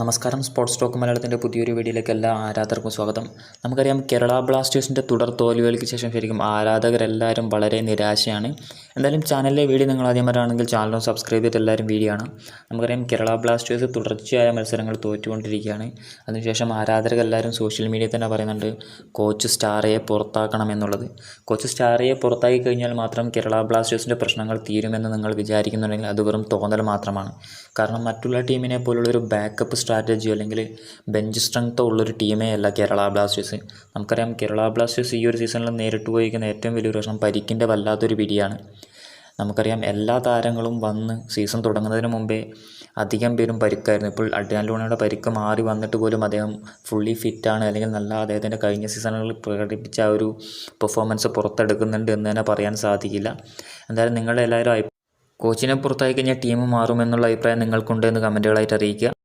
നമസ്കാരം. Sports talk മലയാളത്തിന്റെ പുതിയൊരു വീഡിയോയിലേക്ക് എല്ലാ ആരാധകർക്കും സ്വാഗതം. നമുക്കറിയാം കേരള ബ്ലാസ്റ്റേഴ്സിന്റെ തുടർ തോൽവികൾക്ക് ശേഷം ശരിക്കും ആരാധകരെല്ലാവരും വളരെ നിരാശയാണ്. എന്തായാലും ചാനലിലെ വീഡിയോ നിങ്ങൾ ആദ്യം ആദ്യമായിട്ടാണെങ്കിൽ ചാനലും സബ്സ്ക്രൈബ് ചെയ്തിട്ട് എല്ലാവരും വീഡിയോ ആണ് നമുക്കറിയാം കേരള ബ്ലാസ്റ്റേഴ്സ് തുടർച്ചയായ മത്സരങ്ങൾ തോറ്റുകൊണ്ടിരിക്കുകയാണ്. അതിനുശേഷം ആരാധകരെല്ലാവരും സോഷ്യൽ മീഡിയയിൽ തന്നെ പറയുന്നുണ്ട് കോച്ച് സ്റ്റാറയെ പുറത്താക്കണം എന്നുള്ളത്. കോച്ച് സ്റ്റാറയെ പുറത്താക്കി കഴിഞ്ഞാൽ മാത്രം കേരള ബ്ലാസ്റ്റേഴ്സിന്റെ പ്രശ്നങ്ങൾ തീരുമെന്ന് നിങ്ങൾ വിചാരിക്കുന്നുണ്ടെങ്കിൽ അത് വെറും തോന്നൽ മാത്രമാണ്. കാരണം മറ്റുള്ള ടീമിനെ പോലുള്ളൊരു ബാക്കപ്പ് സ്ട്രാറ്റജി അല്ലെങ്കിൽ ബെഞ്ച് സ്ട്രെങ്ത്തോ ഉള്ളൊരു ടീമേ അല്ല കേരള ബ്ലാസ്റ്റേഴ്സ് നമുക്കറിയാം കേരള ബ്ലാസ്റ്റേഴ്സ് ഈ ഒരു സീസണിൽ നേരിട്ട് പോയിരിക്കുന്ന ഏറ്റവും വലിയൊരു പ്രശ്നം പരിക്കിന്റെ വല്ലാത്തൊരു പിടിയാണ്. നമുക്കറിയാം എല്ലാ താരങ്ങളും വന്ന് സീസൺ തുടങ്ങുന്നതിന് മുമ്പേ അധികം പേരും പരിക്കായിരുന്നു. ഇപ്പോൾ അഡ്രിയാൻ ലൂണയുടെ പരിക്ക് മാറി വന്നിട്ട് പോലും അദ്ദേഹം ഫുള്ളി ഫിറ്റാണ് അല്ലെങ്കിൽ നല്ല അദ്ദേഹത്തിന്റെ കഴിഞ്ഞ സീസണുകളിൽ പ്രകടിപ്പിച്ച ആ ഒരു പെർഫോമൻസ് പുറത്തെടുക്കുന്നുണ്ട് എന്ന് തന്നെ പറയാൻ സാധിക്കില്ല. എന്തായാലും നിങ്ങളെല്ലാവരും കോച്ചിനെ പുറത്തായി കഴിഞ്ഞാൽ ടീം മാറുമെന്നുള്ള അഭിപ്രായം നിങ്ങൾക്കുണ്ട് എന്ന് കമന്റുകളായിട്ട് അറിയിക്കുക.